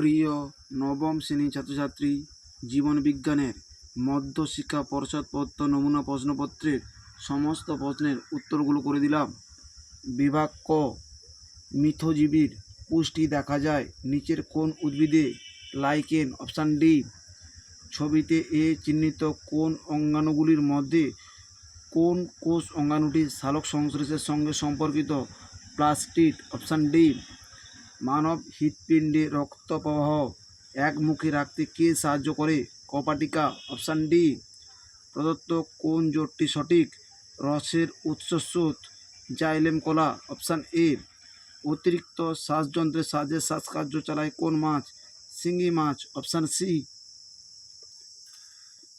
প্রিয় নবম শ্রেণি ছাত্রছাত্রী জীবন বিজ্ঞানের মধ্যশিক্ষা পর্ষদপত্র নমুনা প্রশ্নপত্রের সমস্ত প্রশ্নের উত্তরগুলো করে দিলাম। বিভাগ ক মিথজীবীর পুষ্টি দেখা যায় নিচের কোন উদ্ভিদে লাইকেন অপশান ডি। ছবিতে এ চিহ্নিত কোন অঙ্গাণুগুলির মধ্যে কোন কোষ অঙ্গাণুটি সালোক সংশ্লেষের সঙ্গে সম্পর্কিত প্লাস্টিড অপশান ডি। মানব হৃৎপিণ্ডে রক্ত প্রবাহ একমুখী রাখতে কে সাহায্য করে? কপাটিকা, অপশান ডি। প্রদত্ত কোন জোটটি সঠিক? রসের উৎসস্রোত জাইলেম কলা, অপশান এ। অতিরিক্ত শ্বাসযন্ত্রের সাহায্যে শ্বাসকার্য চালায় কোন মাছ? শিঙ্গি মাছ, অপশান সি।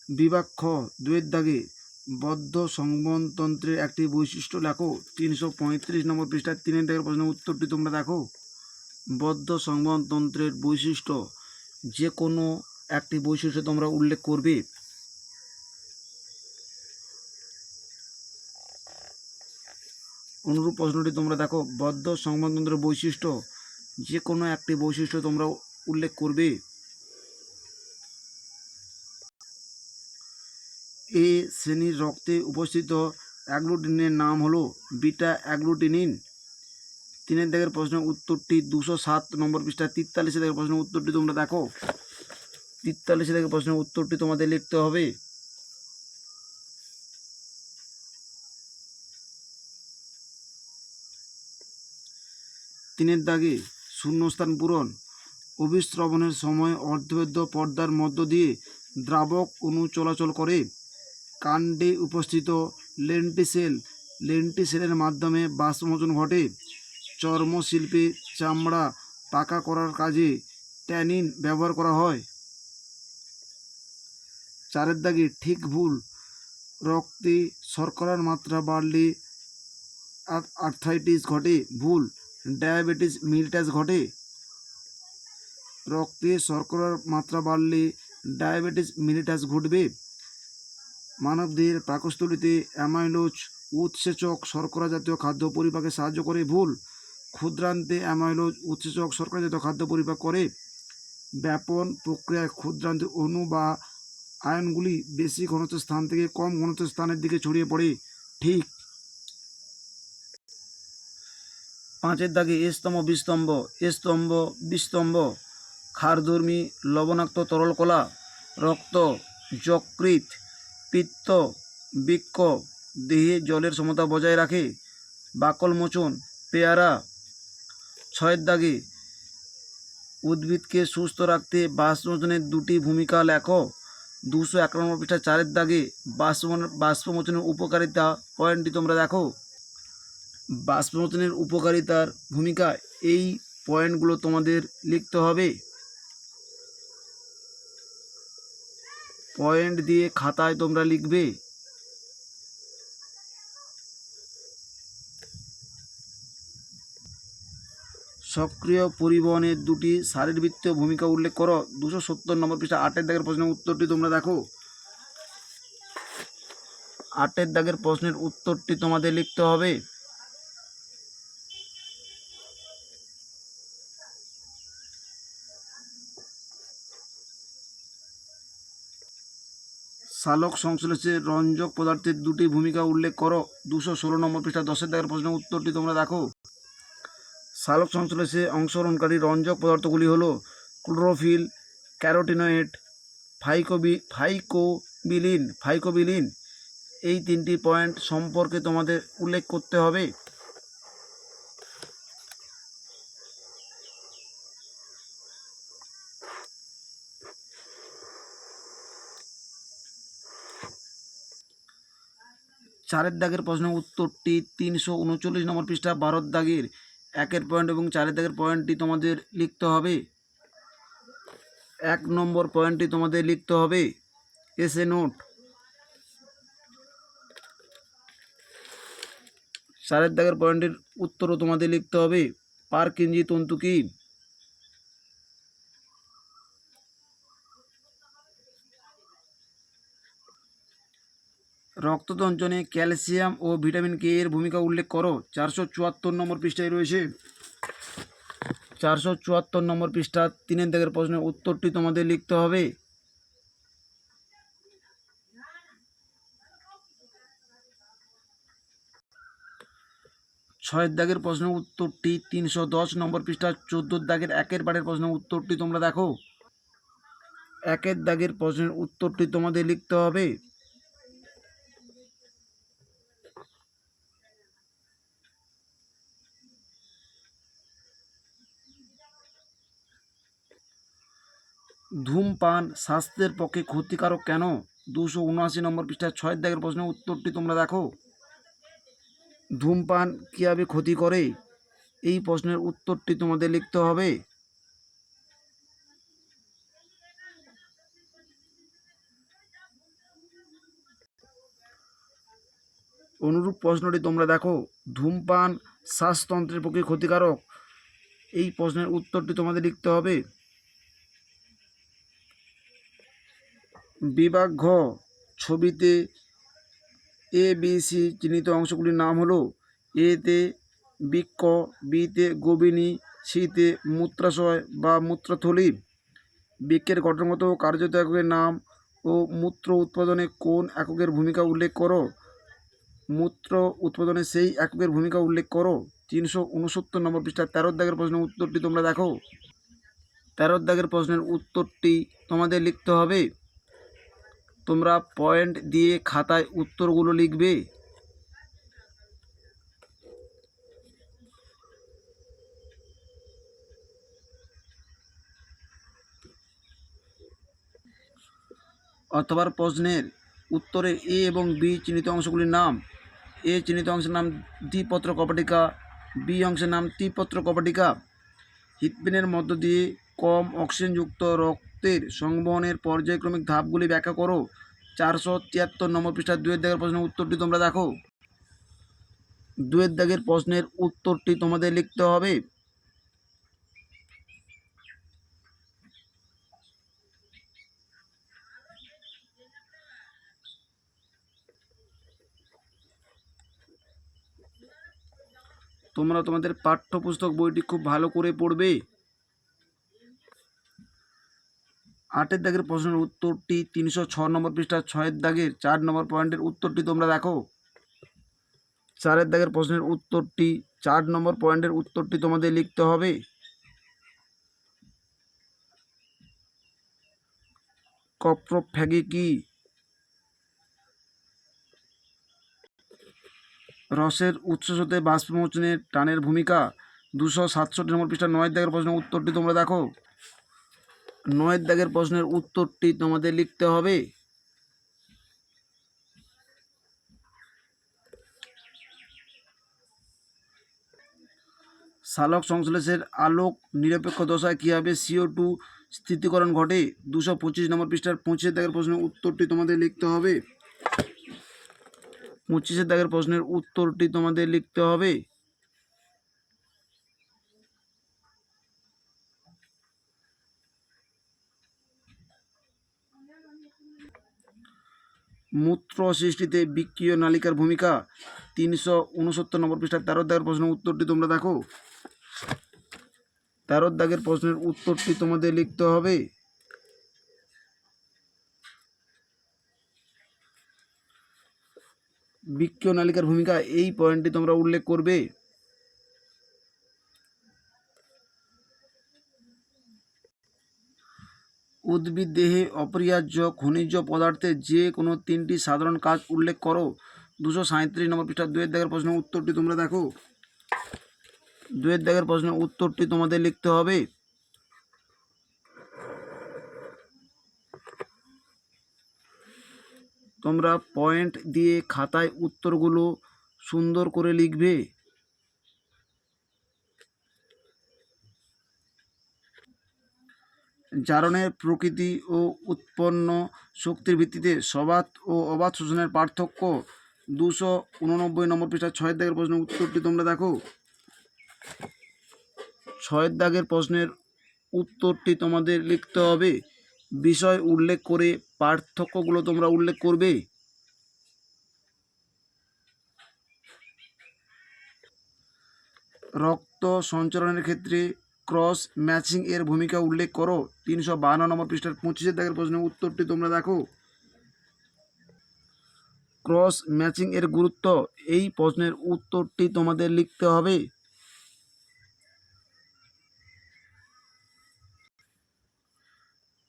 বিবাক্ষ, দুয়ের দাগে। বদ্ধ সংবহনতন্ত্রের একটি বৈশিষ্ট্য লেখো। তিনশো পঁয়ত্রিশ নম্বর পৃষ্ঠার তিনের দাগের প্রশ্নের উত্তরটি তোমরা দেখো। বদ্ধ সংবাদতন্ত্রের বৈশিষ্ট্য, যে কোনো একটি বৈশিষ্ট্য তোমরা উল্লেখ করবে। অনুরূপ প্রশ্নটি তোমরা দেখো, বদ্ধ সংবাদতন্ত্রের বৈশিষ্ট্য, যে কোনো একটি বৈশিষ্ট্য তোমরা উল্লেখ করবে। এ শ্রেণির রক্তে উপস্থিত অ্যাগ্লুটিনের নাম হলো বিটা অ্যাগ্লুটিনিন। তিনের দাগের প্রশ্নের উত্তরটি দুশো সাত নম্বর পৃষ্ঠা তিরতাল্লিশে দাগের প্রশ্নের উত্তরটি তোমরা দেখো। তিরতাল্লিশে দাগের প্রশ্নের উত্তরটি তোমাদের লিখতে হবে। তিনের দাগে শূন্যস্থান পূরণ। অভিস্রবণের সময় অর্ধবেদ্য পর্দার মধ্য দিয়ে দ্রাবক অণু চলাচল করে। কাণ্ডে উপস্থিত লেন্টিসেল, লেন্টিসেলের মাধ্যমে বাষ্পমোচন ঘটে। চর্মশিল্পে চামড়া পাকা করার কাজে ট্যানিন ব্যবহার করা হয়। চারের দাগে ঠিক ভুল, রক্তে শর্করার মাত্রা বাড়লে আর্থাইটিস ঘটে, ভুল, ডায়াবেটিস মিল্টাস ঘটে। রক্তে শর্করার মাত্রা বাড়লে ডায়াবেটিস মিলিটাস ঘটবে। মানবদেহের পাকস্থলীতে অ্যামাইলোজ উৎসেচক শর্করা জাতীয় খাদ্য পরিপাকে সাহায্য করে, ভুল ক্ষুদ্রান্তে অ্যামাইলোজ উৎসেচক শর্করা জাতীয় খাদ্য পরিপাক করে, ব্যাপন প্রক্রিয়ায় ক্ষুদ্রান্তে অণু বা আয়নগুলি বেশি ঘনত্ব স্থান থেকে কম ঘনত্ব স্থানের দিকে ছড়িয়ে পড়ে। ঠিক পাঁচের দাগে স্তম্ভ বিস্তম্ভ স্তম্ভ বিস্তম্ভ ক্ষারধর্মী, লবণাক্ত, তরল কলা, রক্ত যকৃত পিত্ত বৃক্ষ দেহে জলের সমতা বজায় রাখে, বাকল মোচন, পেয়ারা ছয়ের দাগে উদ্ভিদকে সুস্থ রাখতে বাষ্পমোচনের দুটি ভূমিকা লেখো। দুশো এক নম্বর পৃষ্ঠা চারের দাগে বাষ্পমোচন বাষ্পমোচনের উপকারিতা পয়েন্টটি তোমরা দেখো। বাষ্পমোচনের উপকারিতার ভূমিকা এই পয়েন্টগুলো তোমাদের লিখতে হবে। পয়েন্ট দিয়ে খাতায় তোমরা লিখবে সক্রিয় পরিবহনের দুটি শারীরবৃত্তীয় ভূমিকা উল্লেখ করো। দুশো সত্তর নম্বর পৃষ্ঠা, আটের দাগের প্রশ্নের উত্তরটি তোমরা দেখো। আটের দাগের প্রশ্নের উত্তরটি তোমাদের লিখতে হবে। সালোক সংশ্লেষে রঞ্জক পদার্থের দুটি ভূমিকা উল্লেখ করো। দুশো ষোলো নম্বর পৃষ্ঠা, দশের দাগের প্রশ্নের উত্তরটি তোমরা দেখো। সালোক সংশ্লেষে অংশগ্রহণকারী রঞ্জক পদার্থগুলি হলো ক্লোরোফিল, ক্যারোটিনয়েড, ফাইকোবি, ফাইকোবিলিন ফাইকোবিলিন। এই তিনটি পয়েন্ট সম্পর্কে তোমাদের উল্লেখ করতে হবে। চারের দাগের প্রশ্ন উত্তরটি তিনশো উনচল্লিশ নম্বর পৃষ্ঠা, বারোর দাগের একের পয়েন্ট এবং চারের দাগের পয়েন্টটি তোমাদের লিখতে হবে। এক নম্বর পয়েন্টটি তোমাদের লিখতে হবে। এসে নোট। চারের দাগের পয়েন্টের উত্তরও তোমাদের লিখতে হবে। পারকিঞ্জি তন্তু কি? রক্ততঞ্চনে ক্যালসিয়াম ও ভিটামিন কে এর ভূমিকা উল্লেখ করো। চারশো চুয়াত্তর নম্বর পৃষ্ঠায় রয়েছে। চারশো চুয়াত্তর নম্বর পৃষ্ঠা, তিনের দাগের প্রশ্নের উত্তরটি তোমাদের লিখতে হবে। ছয়ের দাগের প্রশ্নের উত্তরটি তিনশো দশ নম্বর পৃষ্ঠা, চোদ্দোর দাগের একের বারের প্রশ্নের উত্তরটি তোমরা দেখো। একের দাগের প্রশ্নের উত্তরটি তোমাদের লিখতে হবে। ধূমপান স্বাস্থ্যের পক্ষে ক্ষতিকারক কেন? দুশো উনআশি নম্বর পৃষ্ঠায় ছয়ের দাগের প্রশ্নের উত্তরটি তোমরা দেখো। ধূমপান কীভাবে ক্ষতি করে? এই প্রশ্নের উত্তরটি তোমাদের লিখতে হবে। অনুরূপ প্রশ্নটি তোমরা দেখো। ধূমপান শ্বাসতন্ত্রের পক্ষে ক্ষতিকারক। এই প্রশ্নের উত্তরটি তোমাদের লিখতে হবে। বিভাগ ছবিতে এ বি সি চিহ্নিত অংশগুলির নাম হলো এতে বৃক্ক বিতে গোবিনী সিতে মূত্রাশয় বা মূত্রথলি। বৃক্ষের গঠনগত কার্যত এককের নাম ও মূত্র উৎপাদনে কোন এককের ভূমিকা উল্লেখ করো? মূত্র উৎপাদনে সেই এককের ভূমিকা উল্লেখ করো। তিনশো উনসত্তর নম্বর পৃষ্ঠা তেরো দাগের প্রশ্নের উত্তরটি তোমরা দেখো। তেরো দাগের প্রশ্নের উত্তরটি তোমাদের লিখতে হবে। তোমরা পয়েন্ট দিয়ে খাতায় উত্তরগুলো লিখবে। অথবা প্রশ্নের উত্তরে এ এবং বি চিহ্নিত অংশগুলির নাম। এ চিহ্নিত অংশের নাম দ্বিপত্র কপাটিকা, বি অংশের নাম ত্রিপত্র কপাটিকা। হৃৎপিণ্ডের মধ্য দিয়ে কম অক্সিজেনযুক্ত রক্তের সংবহনের পর্যায়ক্রমিক ধাপগুলি ব্যাখ্যা করো। চারশো তিয়াত্তর নম্বর পৃষ্ঠার দুয়ের দাগের প্রশ্নের উত্তরটি তোমরা দেখো। দুয়ের দাগের প্রশ্নের উত্তরটি তোমাদের লিখতে হবে। তোমরা তোমাদের পাঠ্যপুস্তক বইটি খুব ভালো করে পড়বে। আটের দাগের প্রশ্নের উত্তরটি তিনশো ছ নম্বর পৃষ্ঠা, ছয়ের দাগের চার নম্বর পয়েন্টের উত্তরটি তোমরা দেখো। চারের দাগের প্রশ্নের উত্তরটি চার নম্বর পয়েন্টের উত্তরটি তোমাদের লিখতে হবে। কপ্রোফ্যাগি কি? রসের উৎস হতে বাষ্পমোচনের টানের ভূমিকা, দুশো সাতষট্টি নম্বর পৃষ্ঠা, নয়ের দাগের প্রশ্নের উত্তরটি তোমরা দেখো। নয়ের দাগের প্রশ্নের উত্তরটি তোমাদের লিখতে হবে। সালোক সংশ্লেষের আলোক নিরপেক্ষ দশায় কীভাবে সিও টু স্থিতিকরণ ঘটে? দুশো পঁচিশ নম্বর পৃষ্ঠার পঁচিশের দাগের প্রশ্নের উত্তরটি তোমাদের লিখতে হবে। পঁচিশের দাগের প্রশ্নের উত্তরটি তোমাদের লিখতে হবে। মূত্র সৃষ্টিতে বিক্রিয় নালিকার ভূমিকা। তিনশো উনসত্তর নম্বর পৃষ্ঠার তেরো দাগের প্রশ্নের উত্তরটি তোমরা দেখো। তেরো দাগের প্রশ্নের উত্তরটি তোমাদের লিখতে হবে। বিক্রিয় নালিকার ভূমিকা, এই পয়েন্টটি তোমরা উল্লেখ করবে। উদ্ভিদ দেহে অপরিহার্য খনিজ পদার্থের যে কোনো তিনটি সাধারণ কাজ উল্লেখ করো। দুশো সাঁত্রিশ নম্বর পৃষ্ঠা, দুয়ের দাগের প্রশ্নের উত্তরটি তোমরা দেখো। দুয়ের দাগের প্রশ্নের উত্তরটি তোমাদের লিখতে হবে। তোমরা পয়েন্ট দিয়ে খাতায় উত্তরগুলো সুন্দর করে লিখবে। জারণের প্রকৃতি ও উৎপন্ন শক্তির ভিত্তিতে সবাত ও অবাধ শোষণের পার্থক্য দুশো উননব্বই নম্বর পৃষ্ঠা ছয়ের দাগের প্রশ্নের উত্তরটি তোমরা দেখো। ছয়ের দাগের প্রশ্নের উত্তরটি তোমাদের লিখতে হবে। বিষয় উল্লেখ করে পার্থক্যগুলো তোমরা উল্লেখ করবে। রক্ত সঞ্চালনের ক্ষেত্রে ক্রস ম্যাচিং এর ভূমিকা উল্লেখ করো। তিনশো বাহান্ন নম্বর পৃষ্ঠার পঁচিশের দাগের প্রশ্নের উত্তরটি তোমরা দেখো। ক্রস ম্যাচিং এর গুরুত্ব, এই প্রশ্নের উত্তরটি তোমাদের লিখতে হবে।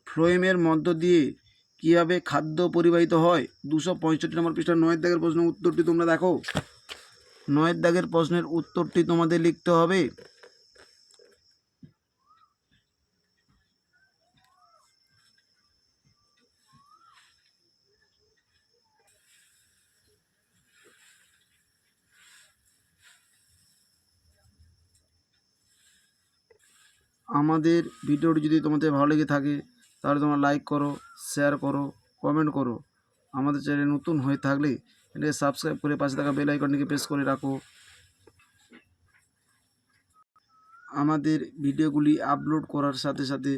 ফ্লোয়েমের মধ্য দিয়ে কীভাবে খাদ্য পরিবাহিত হয়? দুশো পঁয়ষট্টি নম্বর পৃষ্ঠার নয়ের দাগের প্রশ্নের উত্তরটি তোমরা দেখো। নয়ের দাগের প্রশ্নের উত্তরটি তোমাদের লিখতে হবে। আমাদের ভিডিওটি যদি তোমাদের ভালো লেগে থাকে, তাহলে তোমরা লাইক করো শেয়ার করো কমেন্ট করো। আমাদের চ্যানেল নতুন হয়ে থাকলে এটাকে সাবস্ক্রাইব করে পাশে থাকা বেল আইকনটিকে প্রেস করে রাখো। আমাদের ভিডিওগুলি আপলোড করার সাথে সাথে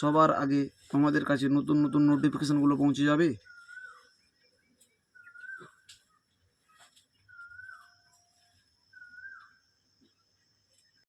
সবার আগে তোমাদের কাছে নতুন নতুন নোটিফিকেশানগুলো পৌঁছে যাবে।